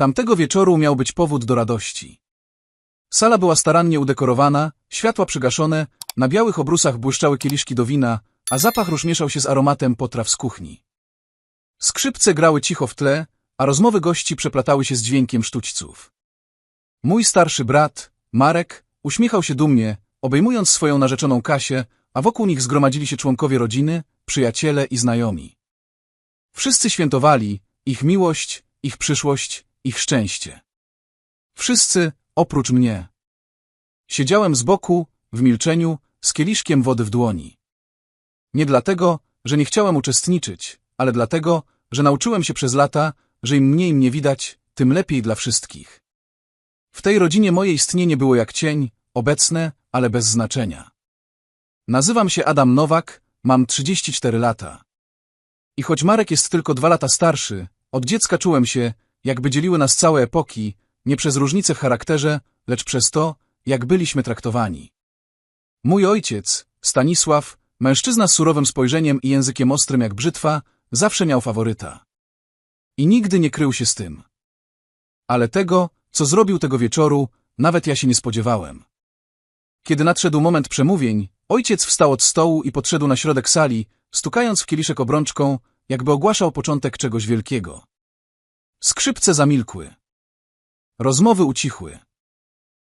Tamtego wieczoru miał być powód do radości. Sala była starannie udekorowana, światła przygaszone, na białych obrusach błyszczały kieliszki do wina, a zapach róż mieszał się z aromatem potraw z kuchni. Skrzypce grały cicho w tle, a rozmowy gości przeplatały się z dźwiękiem sztućców. Mój starszy brat, Marek, uśmiechał się dumnie, obejmując swoją narzeczoną Kasię, a wokół nich zgromadzili się członkowie rodziny, przyjaciele i znajomi. Wszyscy świętowali ich miłość, ich przyszłość, ich szczęście. Wszyscy, oprócz mnie. Siedziałem z boku, w milczeniu, z kieliszkiem wody w dłoni. Nie dlatego, że nie chciałem uczestniczyć, ale dlatego, że nauczyłem się przez lata, że im mniej mnie widać, tym lepiej dla wszystkich. W tej rodzinie moje istnienie było jak cień, obecne, ale bez znaczenia. Nazywam się Adam Nowak, mam 34 lata. I choć Marek jest tylko dwa lata starszy, od dziecka czułem się, jakby dzieliły nas całe epoki, nie przez różnice w charakterze, lecz przez to, jak byliśmy traktowani. Mój ojciec, Stanisław, mężczyzna z surowym spojrzeniem i językiem ostrym jak brzytwa, zawsze miał faworyta. I nigdy nie krył się z tym. Ale tego, co zrobił tego wieczoru, nawet ja się nie spodziewałem. Kiedy nadszedł moment przemówień, ojciec wstał od stołu i podszedł na środek sali, stukając w kieliszek obrączką, jakby ogłaszał początek czegoś wielkiego. Skrzypce zamilkły. Rozmowy ucichły.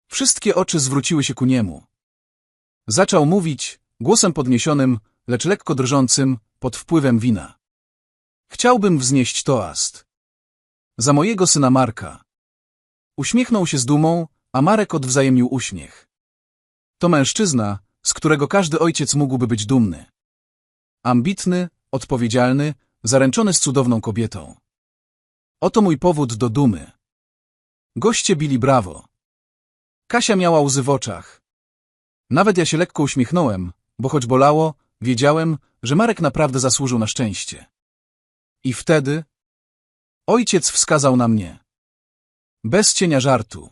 Wszystkie oczy zwróciły się ku niemu. Zaczął mówić, głosem podniesionym, lecz lekko drżącym, pod wpływem wina. Chciałbym wznieść toast. Za mojego syna Marka. Uśmiechnął się z dumą, a Marek odwzajemnił uśmiech. To mężczyzna, z którego każdy ojciec mógłby być dumny. Ambitny, odpowiedzialny, zaręczony z cudowną kobietą. Oto mój powód do dumy. Goście bili brawo. Kasia miała łzy w oczach. Nawet ja się lekko uśmiechnąłem, bo choć bolało, wiedziałem, że Marek naprawdę zasłużył na szczęście. I wtedy ojciec wskazał na mnie. Bez cienia żartu.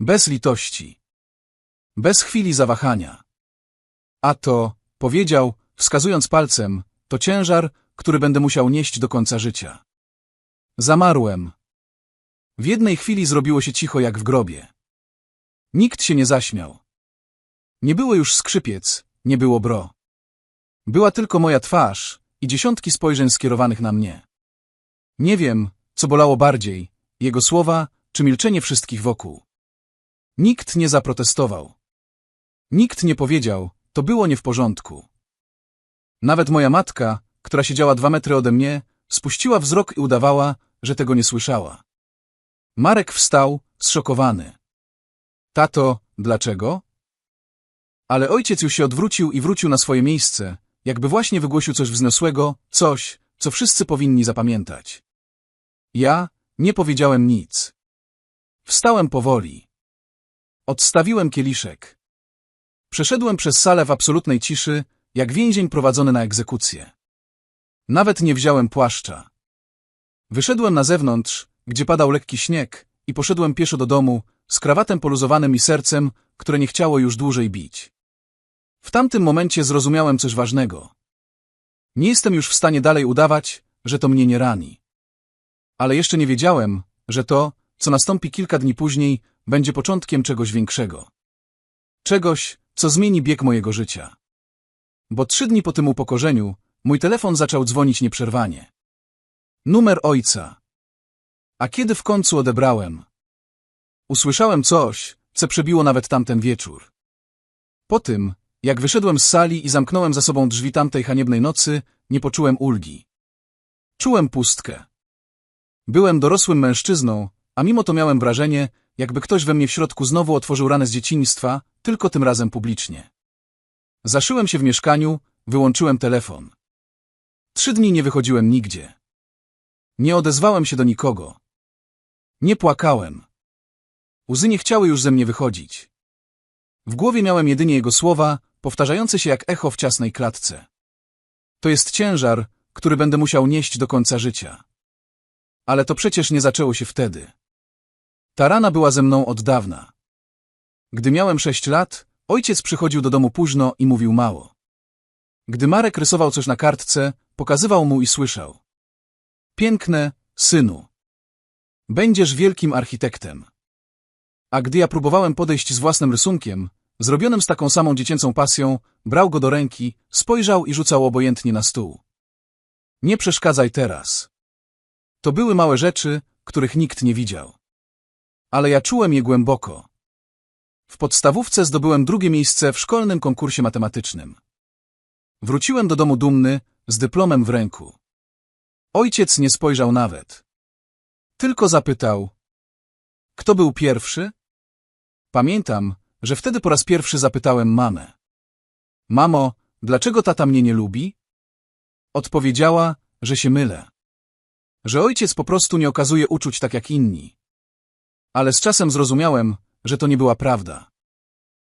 Bez litości. Bez chwili zawahania. A to, powiedział, wskazując palcem, to ciężar, który będę musiał nieść do końca życia. Zamarłem. W jednej chwili zrobiło się cicho jak w grobie. Nikt się nie zaśmiał. Nie było już skrzypiec, nie było bro. Była tylko moja twarz i dziesiątki spojrzeń skierowanych na mnie. Nie wiem, co bolało bardziej, jego słowa czy milczenie wszystkich wokół. Nikt nie zaprotestował. Nikt nie powiedział, to było nie w porządku. Nawet moja matka, która siedziała dwa metry ode mnie, spuściła wzrok i udawała, że tego nie słyszała. Marek wstał, zszokowany. Tato, dlaczego? Ale ojciec już się odwrócił i wrócił na swoje miejsce, jakby właśnie wygłosił coś wzniosłego, coś, co wszyscy powinni zapamiętać. Ja nie powiedziałem nic. Wstałem powoli. Odstawiłem kieliszek. Przeszedłem przez salę w absolutnej ciszy, jak więzień prowadzony na egzekucję. Nawet nie wziąłem płaszcza. Wyszedłem na zewnątrz, gdzie padał lekki śnieg, i poszedłem pieszo do domu, z krawatem poluzowanym i sercem, które nie chciało już dłużej bić. W tamtym momencie zrozumiałem coś ważnego. Nie jestem już w stanie dalej udawać, że to mnie nie rani. Ale jeszcze nie wiedziałem, że to, co nastąpi kilka dni później, będzie początkiem czegoś większego. Czegoś, co zmieni bieg mojego życia. Bo trzy dni po tym upokorzeniu mój telefon zaczął dzwonić nieprzerwanie. Numer ojca. A kiedy w końcu odebrałem? Usłyszałem coś, co przebiło nawet tamten wieczór. Po tym, jak wyszedłem z sali i zamknąłem za sobą drzwi tamtej haniebnej nocy, nie poczułem ulgi. Czułem pustkę. Byłem dorosłym mężczyzną, a mimo to miałem wrażenie, jakby ktoś we mnie w środku znowu otworzył ranę z dzieciństwa, tylko tym razem publicznie. Zaszyłem się w mieszkaniu, wyłączyłem telefon. Trzy dni nie wychodziłem nigdzie. Nie odezwałem się do nikogo. Nie płakałem. Łzy nie chciały już ze mnie wychodzić. W głowie miałem jedynie jego słowa, powtarzające się jak echo w ciasnej klatce. To jest ciężar, który będę musiał nieść do końca życia. Ale to przecież nie zaczęło się wtedy. Ta rana była ze mną od dawna. Gdy miałem sześć lat, ojciec przychodził do domu późno i mówił mało. Gdy Marek rysował coś na kartce, pokazywał mu i słyszał. Piękne, synu. Będziesz wielkim architektem. A gdy ja próbowałem podejść z własnym rysunkiem, zrobionym z taką samą dziecięcą pasją, brał go do ręki, spojrzał i rzucał obojętnie na stół. Nie przeszkadzaj teraz. To były małe rzeczy, których nikt nie widział. Ale ja czułem je głęboko. W podstawówce zdobyłem drugie miejsce w szkolnym konkursie matematycznym. Wróciłem do domu dumny, z dyplomem w ręku. Ojciec nie spojrzał nawet. Tylko zapytał, kto był pierwszy? Pamiętam, że wtedy po raz pierwszy zapytałem mamę. Mamo, dlaczego tata mnie nie lubi? Odpowiedziała, że się mylę. Że ojciec po prostu nie okazuje uczuć tak jak inni. Ale z czasem zrozumiałem, że to nie była prawda.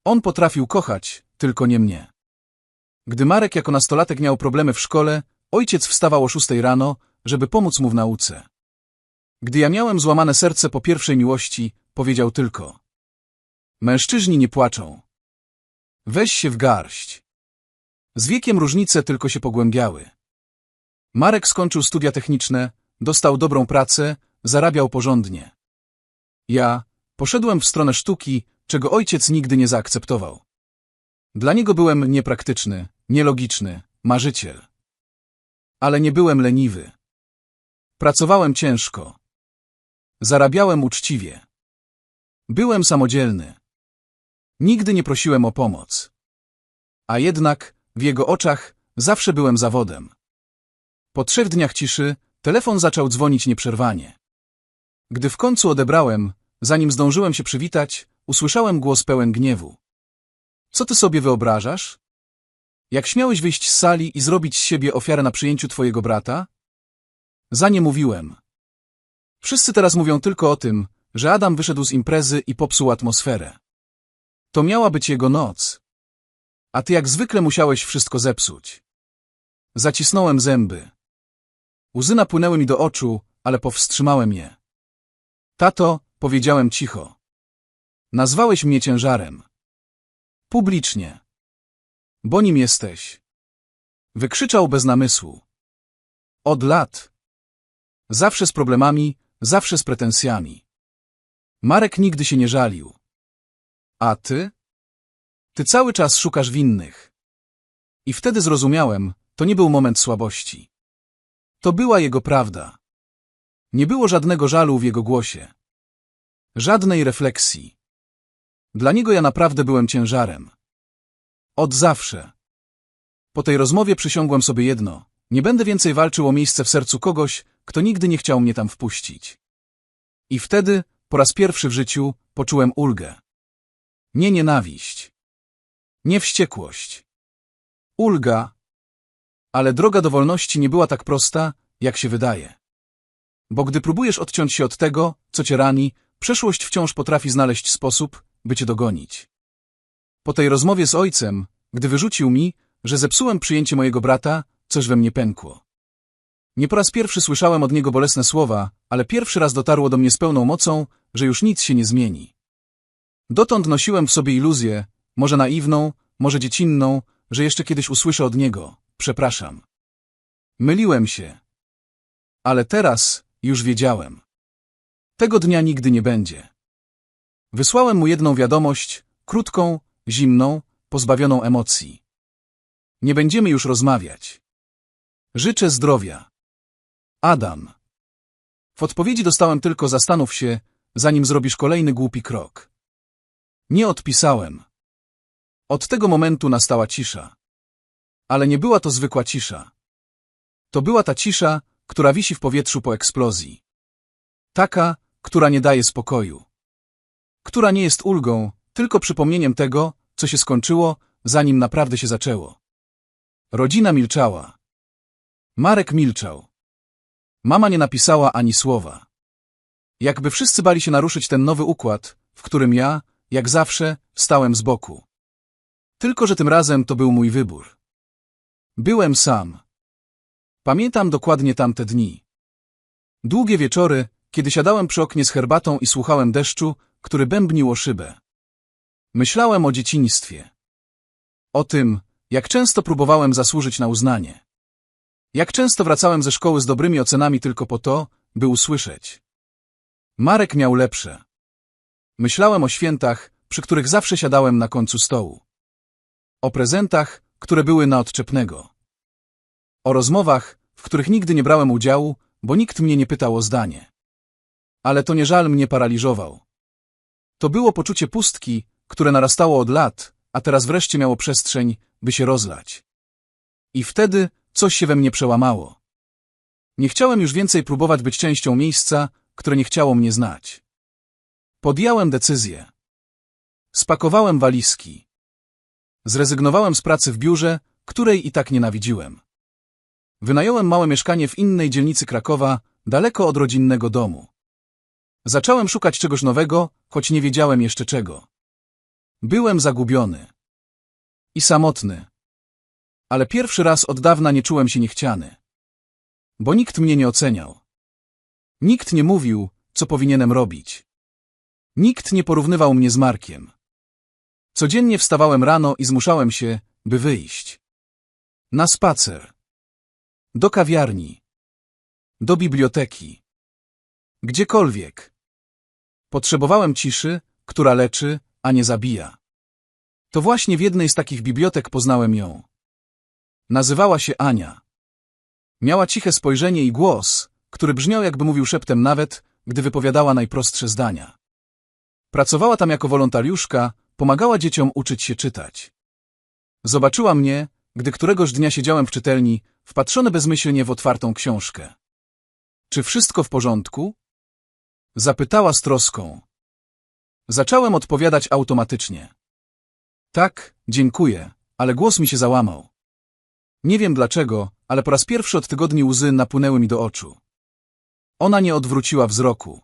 On potrafił kochać, tylko nie mnie. Gdy Marek jako nastolatek miał problemy w szkole, ojciec wstawał o szóstej rano, żeby pomóc mu w nauce. Gdy ja miałem złamane serce po pierwszej miłości, powiedział tylko Mężczyźni nie płaczą. Weź się w garść. Z wiekiem różnice tylko się pogłębiały. Marek skończył studia techniczne, dostał dobrą pracę, zarabiał porządnie. Ja poszedłem w stronę sztuki, czego ojciec nigdy nie zaakceptował. Dla niego byłem niepraktyczny, nielogiczny, marzyciel. Ale nie byłem leniwy. Pracowałem ciężko. Zarabiałem uczciwie. Byłem samodzielny. Nigdy nie prosiłem o pomoc. A jednak, w jego oczach, zawsze byłem zawodem. Po trzech dniach ciszy, telefon zaczął dzwonić nieprzerwanie. Gdy w końcu odebrałem, zanim zdążyłem się przywitać, usłyszałem głos pełen gniewu. Co ty sobie wyobrażasz? Jak śmiałeś wyjść z sali i zrobić z siebie ofiarę na przyjęciu twojego brata? Za nie mówiłem. Wszyscy teraz mówią tylko o tym, że Adam wyszedł z imprezy i popsuł atmosferę. To miała być jego noc. A ty jak zwykle musiałeś wszystko zepsuć. Zacisnąłem zęby. Łzy napłynęły mi do oczu, ale powstrzymałem je. Tato, powiedziałem cicho. Nazwałeś mnie ciężarem. Publicznie. Bo nim jesteś. Wykrzyczał bez namysłu. Od lat. Zawsze z problemami, zawsze z pretensjami. Marek nigdy się nie żalił. A ty? Ty cały czas szukasz winnych. I wtedy zrozumiałem, to nie był moment słabości. To była jego prawda. Nie było żadnego żalu w jego głosie. Żadnej refleksji. Dla niego ja naprawdę byłem ciężarem. Od zawsze. Po tej rozmowie przysiągłem sobie jedno. Nie będę więcej walczył o miejsce w sercu kogoś, kto nigdy nie chciał mnie tam wpuścić. I wtedy, po raz pierwszy w życiu, poczułem ulgę. Nie nienawiść. Nie wściekłość. Ulga. Ale droga do wolności nie była tak prosta, jak się wydaje. Bo gdy próbujesz odciąć się od tego, co cię rani, przeszłość wciąż potrafi znaleźć sposób, by cię dogonić. Po tej rozmowie z ojcem, gdy wyrzucił mi, że zepsułem przyjęcie mojego brata, coś we mnie pękło. Nie po raz pierwszy słyszałem od niego bolesne słowa, ale pierwszy raz dotarło do mnie z pełną mocą, że już nic się nie zmieni. Dotąd nosiłem w sobie iluzję, może naiwną, może dziecinną, że jeszcze kiedyś usłyszę od niego, przepraszam. Myliłem się. Ale teraz już wiedziałem. Tego dnia nigdy nie będzie. Wysłałem mu jedną wiadomość, krótką, zimną, pozbawioną emocji. Nie będziemy już rozmawiać. Życzę zdrowia. Adam. W odpowiedzi dostałem tylko zastanów się, zanim zrobisz kolejny głupi krok. Nie odpisałem. Od tego momentu nastała cisza. Ale nie była to zwykła cisza. To była ta cisza, która wisi w powietrzu po eksplozji. Taka, która nie daje spokoju. Która nie jest ulgą, tylko przypomnieniem tego, co się skończyło, zanim naprawdę się zaczęło. Rodzina milczała. Marek milczał. Mama nie napisała ani słowa. Jakby wszyscy bali się naruszyć ten nowy układ, w którym ja, jak zawsze, stałem z boku. Tylko, że tym razem to był mój wybór. Byłem sam. Pamiętam dokładnie tamte dni. Długie wieczory, kiedy siadałem przy oknie z herbatą i słuchałem deszczu, który bębnił o szybę. Myślałem o dzieciństwie. O tym, jak często próbowałem zasłużyć na uznanie. Jak często wracałem ze szkoły z dobrymi ocenami tylko po to, by usłyszeć. Marek miał lepsze. Myślałem o świętach, przy których zawsze siadałem na końcu stołu. O prezentach, które były na odczepnego. O rozmowach, w których nigdy nie brałem udziału, bo nikt mnie nie pytał o zdanie. Ale to nie żal mnie paraliżował. To było poczucie pustki, które narastało od lat, a teraz wreszcie miało przestrzeń, by się rozlać. I wtedy coś się we mnie przełamało. Nie chciałem już więcej próbować być częścią miejsca, które nie chciało mnie znać. Podjąłem decyzję. Spakowałem walizki. Zrezygnowałem z pracy w biurze, której i tak nienawidziłem. Wynająłem małe mieszkanie w innej dzielnicy Krakowa, daleko od rodzinnego domu. Zacząłem szukać czegoś nowego, choć nie wiedziałem jeszcze czego. Byłem zagubiony. I samotny. Ale pierwszy raz od dawna nie czułem się niechciany. Bo nikt mnie nie oceniał. Nikt nie mówił, co powinienem robić. Nikt nie porównywał mnie z Markiem. Codziennie wstawałem rano i zmuszałem się, by wyjść. Na spacer. Do kawiarni. Do biblioteki. Gdziekolwiek. Potrzebowałem ciszy, która leczy, a nie zabija. To właśnie w jednej z takich bibliotek poznałem ją. Nazywała się Ania. Miała ciche spojrzenie i głos, który brzmiał jakby mówił szeptem nawet, gdy wypowiadała najprostsze zdania. Pracowała tam jako wolontariuszka, pomagała dzieciom uczyć się czytać. Zobaczyła mnie, gdy któregoś dnia siedziałem w czytelni, wpatrzony bezmyślnie w otwartą książkę. Czy wszystko w porządku? Zapytała z troską. Zacząłem odpowiadać automatycznie. Tak, dziękuję, ale głos mi się załamał. Nie wiem dlaczego, ale po raz pierwszy od tygodni łzy napłynęły mi do oczu. Ona nie odwróciła wzroku.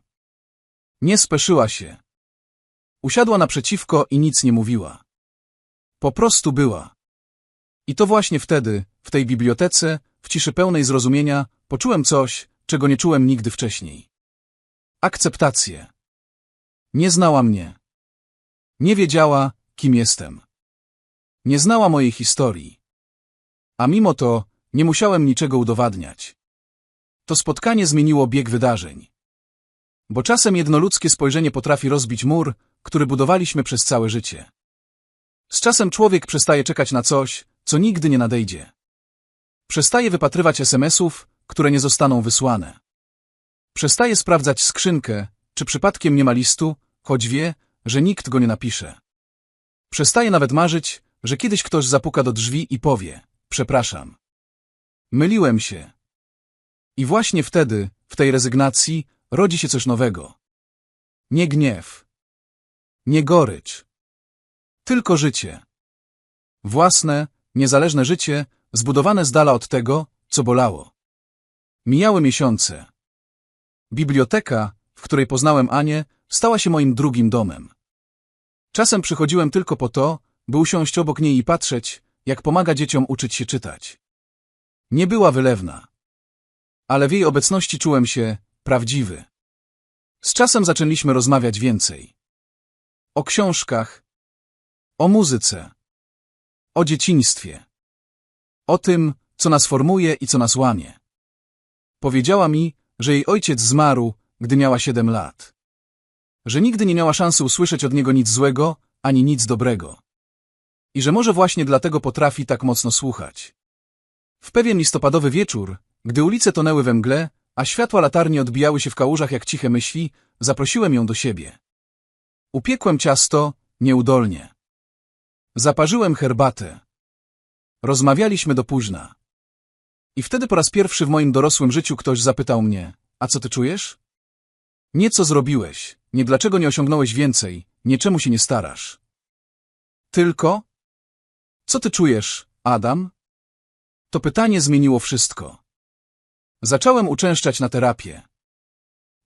Nie speszyła się. Usiadła naprzeciwko i nic nie mówiła. Po prostu była. I to właśnie wtedy, w tej bibliotece, w ciszy pełnej zrozumienia, poczułem coś, czego nie czułem nigdy wcześniej. Akceptację. Nie znała mnie. Nie wiedziała, kim jestem. Nie znała mojej historii. A mimo to nie musiałem niczego udowadniać. To spotkanie zmieniło bieg wydarzeń. Bo czasem jednoludzkie spojrzenie potrafi rozbić mur, który budowaliśmy przez całe życie. Z czasem człowiek przestaje czekać na coś, co nigdy nie nadejdzie. Przestaje wypatrywać SMS-ów, które nie zostaną wysłane. Przestaje sprawdzać skrzynkę, czy przypadkiem nie ma listu, choć wie, że nikt go nie napisze. Przestaje nawet marzyć, że kiedyś ktoś zapuka do drzwi i powie, przepraszam. Myliłem się. I właśnie wtedy, w tej rezygnacji, rodzi się coś nowego. Nie gniew. Nie gorycz. Tylko życie. Własne, niezależne życie, zbudowane z dala od tego, co bolało. Mijały miesiące. Biblioteka, w której poznałem Anię, stała się moim drugim domem. Czasem przychodziłem tylko po to, by usiąść obok niej i patrzeć, jak pomaga dzieciom uczyć się czytać. Nie była wylewna. Ale w jej obecności czułem się prawdziwy. Z czasem zaczęliśmy rozmawiać więcej. O książkach, o muzyce, o dzieciństwie, o tym, co nas formuje i co nas łamie. Powiedziała mi, że jej ojciec zmarł, gdy miała siedem lat. Że nigdy nie miała szansy usłyszeć od niego nic złego, ani nic dobrego. I że może właśnie dlatego potrafi tak mocno słuchać. W pewien listopadowy wieczór, gdy ulice tonęły we mgle, a światła latarni odbijały się w kałużach jak ciche myśli, zaprosiłem ją do siebie. Upiekłem ciasto, nieudolnie. Zaparzyłem herbatę. Rozmawialiśmy do późna. I wtedy po raz pierwszy w moim dorosłym życiu ktoś zapytał mnie, a co ty czujesz? Nie co zrobiłeś, nie dlaczego nie osiągnąłeś więcej, nie czemu się nie starasz. Tylko? Co ty czujesz, Adam? To pytanie zmieniło wszystko. Zacząłem uczęszczać na terapię.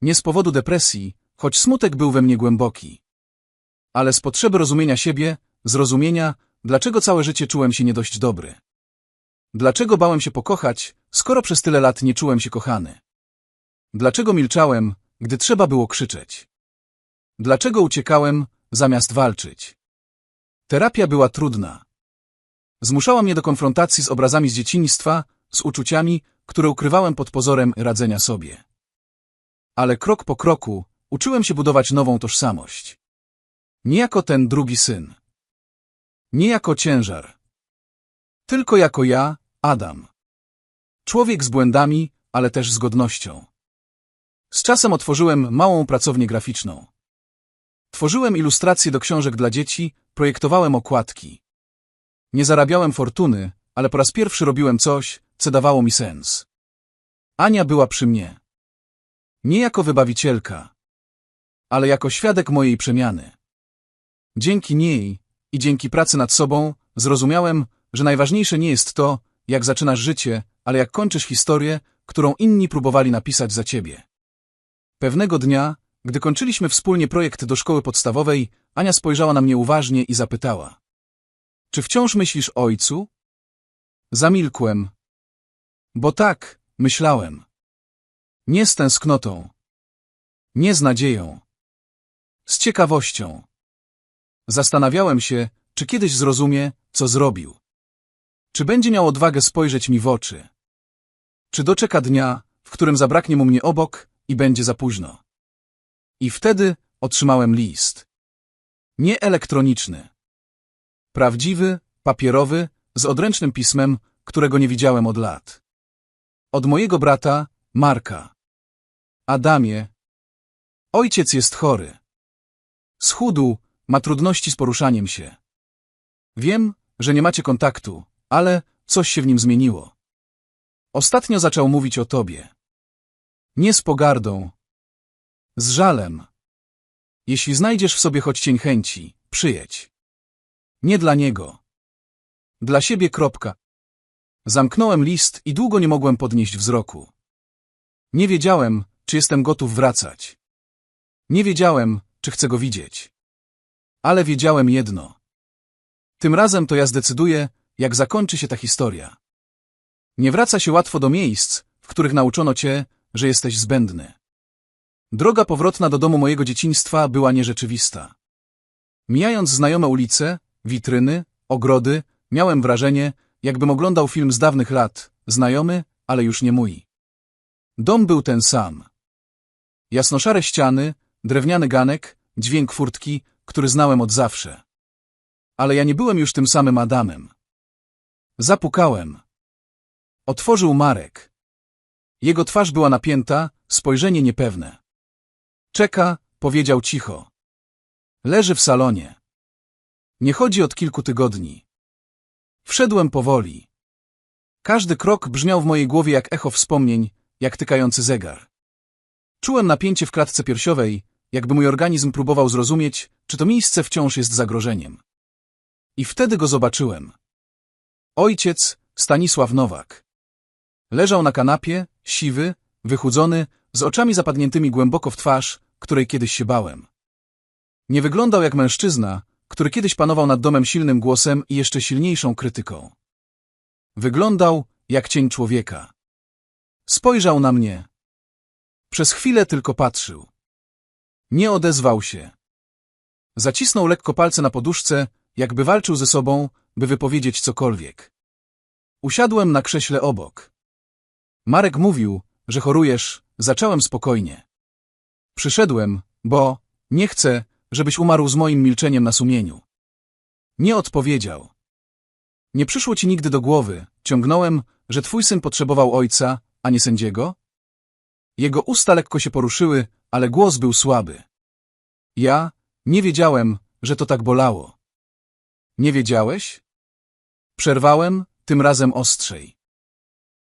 Nie z powodu depresji, choć smutek był we mnie głęboki. Ale z potrzeby rozumienia siebie, zrozumienia, dlaczego całe życie czułem się nie dość dobry. Dlaczego bałem się pokochać, skoro przez tyle lat nie czułem się kochany? Dlaczego milczałem, gdy trzeba było krzyczeć? Dlaczego uciekałem, zamiast walczyć? Terapia była trudna. Zmuszała mnie do konfrontacji z obrazami z dzieciństwa, z uczuciami, które ukrywałem pod pozorem radzenia sobie. Ale krok po kroku uczyłem się budować nową tożsamość. Nie jako ten drugi syn. Nie jako ciężar. Tylko jako ja, Adam. Człowiek z błędami, ale też z godnością. Z czasem otworzyłem małą pracownię graficzną. Tworzyłem ilustracje do książek dla dzieci, projektowałem okładki. Nie zarabiałem fortuny, ale po raz pierwszy robiłem coś, co dawało mi sens. Ania była przy mnie. Nie jako wybawicielka, ale jako świadek mojej przemiany. Dzięki niej i dzięki pracy nad sobą zrozumiałem, że najważniejsze nie jest to, jak zaczynasz życie, ale jak kończysz historię, którą inni próbowali napisać za ciebie. Pewnego dnia, gdy kończyliśmy wspólnie projekt do szkoły podstawowej, Ania spojrzała na mnie uważnie i zapytała. Czy wciąż myślisz ojcu? Zamilkłem. Bo tak, myślałem. Nie z tęsknotą. Nie z nadzieją. Z ciekawością. Zastanawiałem się, czy kiedyś zrozumie, co zrobił. Czy będzie miał odwagę spojrzeć mi w oczy? Czy doczeka dnia, w którym zabraknie mu mnie obok i będzie za późno? I wtedy otrzymałem list. Nie elektroniczny. Prawdziwy, papierowy, z odręcznym pismem, którego nie widziałem od lat. Od mojego brata, Marka. Adamie. Ojciec jest chory. Schudł, ma trudności z poruszaniem się. Wiem, że nie macie kontaktu, ale coś się w nim zmieniło. Ostatnio zaczął mówić o tobie. Nie z pogardą. Z żalem. Jeśli znajdziesz w sobie choć cień chęci, przyjedź. Nie dla niego. Dla siebie kropka. Zamknąłem list i długo nie mogłem podnieść wzroku. Nie wiedziałem, czy jestem gotów wracać. Nie wiedziałem, czy chcę go widzieć. Ale wiedziałem jedno. Tym razem to ja zdecyduję, jak zakończy się ta historia. Nie wraca się łatwo do miejsc, w których nauczono cię, że jesteś zbędny. Droga powrotna do domu mojego dzieciństwa była nierzeczywista. Mijając znajome ulice, witryny, ogrody, miałem wrażenie, jakbym oglądał film z dawnych lat, znajomy, ale już nie mój. Dom był ten sam. Jasnoszare ściany, drewniany ganek, dźwięk furtki, który znałem od zawsze. Ale ja nie byłem już tym samym Adamem. Zapukałem. Otworzył Marek. Jego twarz była napięta, spojrzenie niepewne. Czeka, powiedział cicho. Leży w salonie. Nie chodzi od kilku tygodni. Wszedłem powoli. Każdy krok brzmiał w mojej głowie jak echo wspomnień, jak tykający zegar. Czułem napięcie w klatce piersiowej, jakby mój organizm próbował zrozumieć, czy to miejsce wciąż jest zagrożeniem. I wtedy go zobaczyłem. Ojciec, Stanisław Nowak. Leżał na kanapie, siwy, wychudzony, z oczami zapadniętymi głęboko w twarz, której kiedyś się bałem. Nie wyglądał jak mężczyzna, który kiedyś panował nad domem silnym głosem i jeszcze silniejszą krytyką. Wyglądał jak cień człowieka. Spojrzał na mnie. Przez chwilę tylko patrzył. Nie odezwał się. Zacisnął lekko palce na poduszce, jakby walczył ze sobą, by wypowiedzieć cokolwiek. Usiadłem na krześle obok. Marek mówił, że chorujesz, zacząłem spokojnie. Przyszedłem, bo nie chcę, żebyś umarł z moim milczeniem na sumieniu. Nie odpowiedział. Nie przyszło ci nigdy do głowy, ciągnąłem, że twój syn potrzebował ojca, a nie sędziego? Jego usta lekko się poruszyły, ale głos był słaby. Ja nie wiedziałem, że to tak bolało. Nie wiedziałeś? Przerwałem, tym razem ostrzej.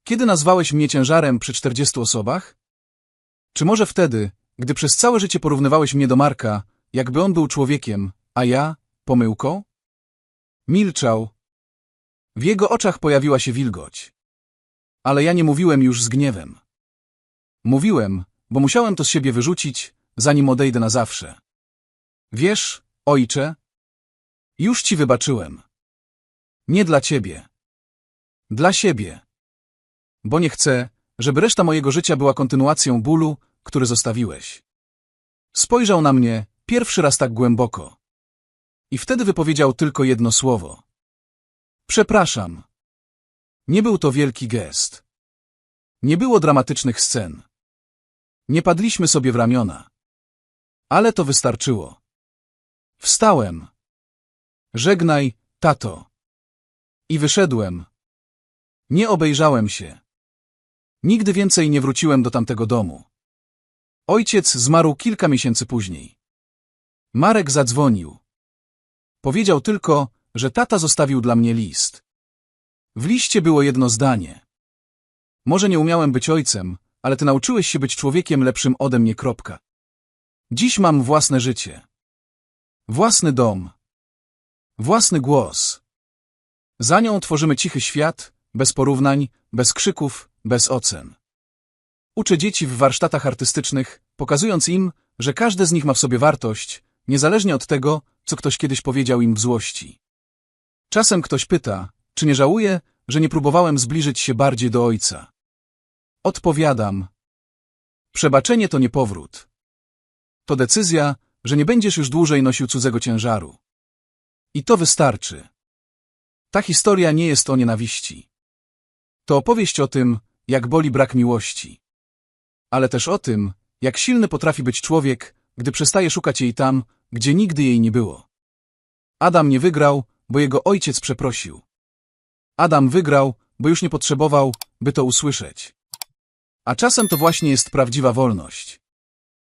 Kiedy nazwałeś mnie ciężarem przy czterdziestu osobach? Czy może wtedy, gdy przez całe życie porównywałeś mnie do Marka, jakby on był człowiekiem, a ja pomyłką? Milczał. W jego oczach pojawiła się wilgoć. Ale ja nie mówiłem już z gniewem. Mówiłem, bo musiałem to z siebie wyrzucić, zanim odejdę na zawsze. Wiesz, ojcze, już ci wybaczyłem. Nie dla ciebie. Dla siebie. Bo nie chcę, żeby reszta mojego życia była kontynuacją bólu, który zostawiłeś. Spojrzał na mnie pierwszy raz tak głęboko. I wtedy wypowiedział tylko jedno słowo. Przepraszam. Nie był to wielki gest. Nie było dramatycznych scen. Nie padliśmy sobie w ramiona. Ale to wystarczyło. Wstałem. Żegnaj, tato. I wyszedłem. Nie obejrzałem się. Nigdy więcej nie wróciłem do tamtego domu. Ojciec zmarł kilka miesięcy później. Marek zadzwonił. Powiedział tylko, że tata zostawił dla mnie list. W liście było jedno zdanie. Może nie umiałem być ojcem, ale ty nauczyłeś się być człowiekiem lepszym ode mnie. Kropka. Dziś mam własne życie. Własny dom. Własny głos. Za nią tworzymy cichy świat, bez porównań, bez krzyków, bez ocen. Uczę dzieci w warsztatach artystycznych, pokazując im, że każde z nich ma w sobie wartość, niezależnie od tego, co ktoś kiedyś powiedział im w złości. Czasem ktoś pyta, czy nie żałuję, że nie próbowałem zbliżyć się bardziej do ojca. Odpowiadam. Przebaczenie to nie powrót. To decyzja, że nie będziesz już dłużej nosił cudzego ciężaru. I to wystarczy. Ta historia nie jest o nienawiści. To opowieść o tym, jak boli brak miłości. Ale też o tym, jak silny potrafi być człowiek, gdy przestaje szukać jej tam, gdzie nigdy jej nie było. Adam nie wygrał, bo jego ojciec przeprosił. Adam wygrał, bo już nie potrzebował, by to usłyszeć. A czasem to właśnie jest prawdziwa wolność.